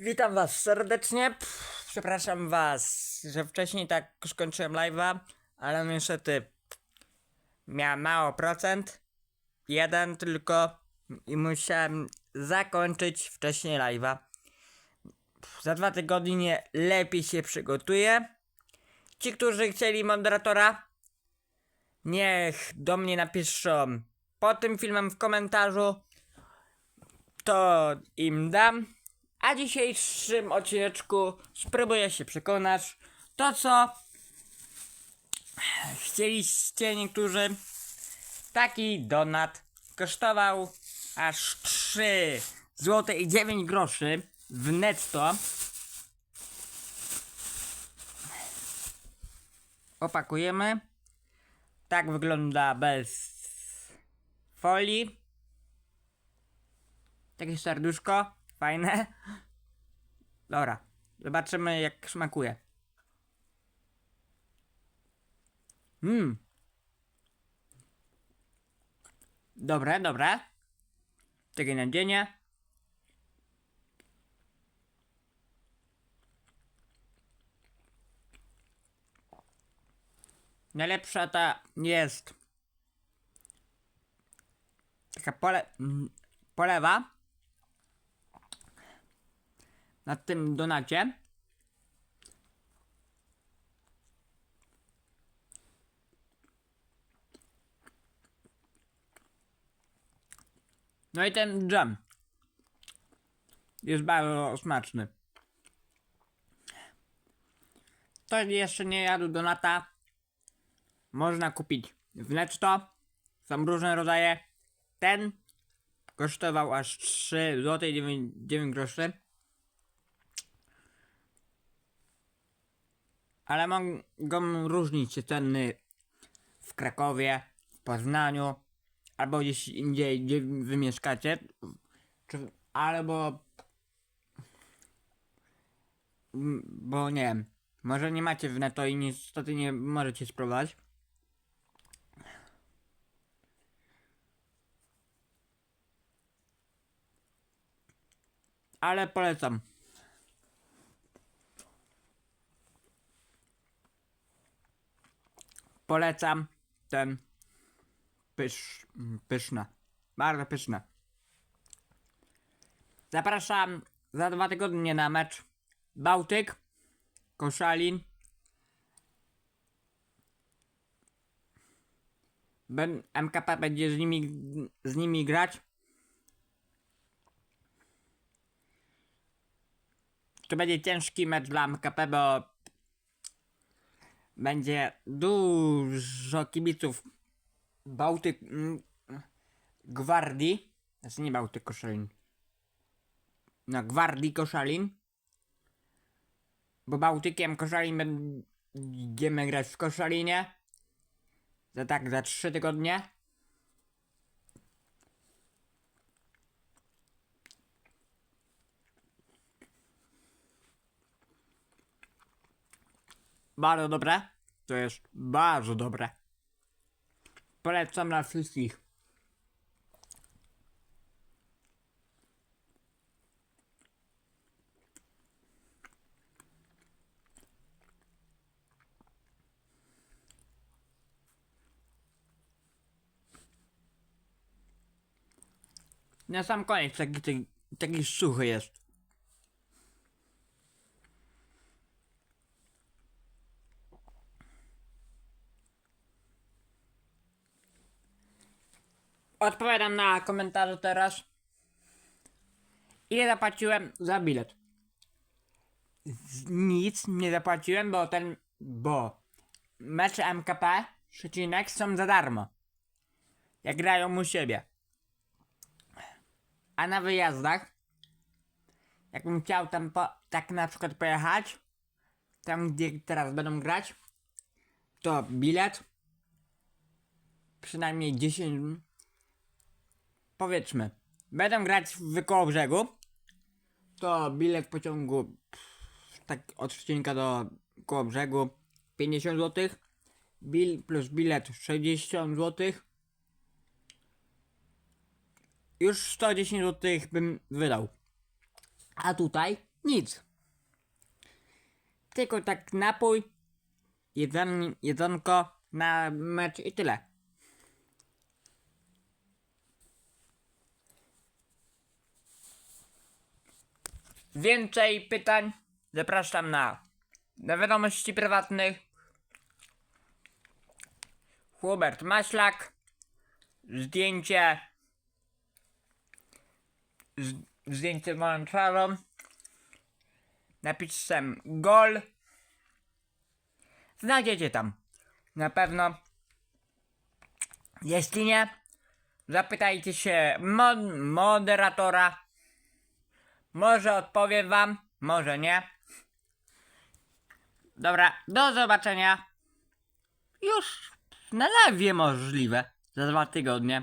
Witam was serdecznie. Pff, przepraszam was, że wcześniej tak skończyłem live'a, ale niestety miałem mało procent. Jeden tylko i musiałem zakończyć wcześniej live'a. Za dwa tygodnie lepiej się przygotuję. Ci, którzy chcieli moderatora, niech do mnie napiszą pod tym filmem w komentarzu. To im dam. A dzisiejszym odcineczku spróbuję się przekonać to co chcieliście niektórzy. Taki donat kosztował aż 3 zł i 9 groszy w netto. Opakujemy. Tak wygląda bez folii. Takie serduszko, fajne. Dobra, zobaczymy jak smakuje. Mmm. Dobre, dobre. Takie nadzienie. Najlepsza ta jest taka pole, polewa na tym donacie. No i ten dżem jest bardzo smaczny. Kto jeszcze nie jadł donata, można kupić w netto. Są różne rodzaje. Ten kosztował aż 3 zł 9, 9 groszy. Ale mogą różnić się ceny w Krakowie, w Poznaniu, albo gdzieś indziej, gdzie wy mieszkacie. Czy, albo. Bo nie wiem. Może nie macie w netto i niestety nie możecie spróbować. Ale polecam. Polecam ten pysz, pyszne. Bardzo pyszne. Zapraszam za dwa tygodnie na mecz Bałtyk, Koszalin. Ben, MKP będzie z nimi, z nimi grać. To będzie ciężki mecz dla MKP, bo będzie dużo kibiców Bałtyk mm, Gwardii. Znaczy nie Bałtyk Koszalin. No, Gwardii Koszalin. Bo Bałtykiem Koszalin będziemy grać w Koszalinie. Za tak, za trzy tygodnie. Bardzo dobre. To jest bardzo dobre. Polecam dla wszystkich. Na sam koniec taki, taki, taki suchy jest. Odpowiadam na komentarze teraz. Ile zapłaciłem za bilet? Nic nie zapłaciłem, bo ten. Bo mecze MKP przecinek są za darmo. Jak grają u siebie. A na wyjazdach, jakbym chciał tam po, tak na przykład pojechać, tam gdzie teraz będą grać, to bilet przynajmniej 10 powiedzmy, będę grać w koło brzegu, to bilet pociągu pff, tak od Szczecinka do koło brzegu 50 zł, bil plus bilet 60 zł. Już 110 zł bym wydał. A tutaj Nic. Tylko tak napój, jedzon, jedzonko na mecz i tyle. Więcej pytań zapraszam na, na wiadomości prywatnych. Hubert Maślak. Zdjęcie. Z, zdjęcie moją twarzą. Napisem gol. Znajdziecie tam. Na pewno. Jeśli nie, zapytajcie się mod- moderatora. Może odpowiem wam, może nie. Dobra, do zobaczenia. Już na lewie możliwe. Za dwa tygodnie.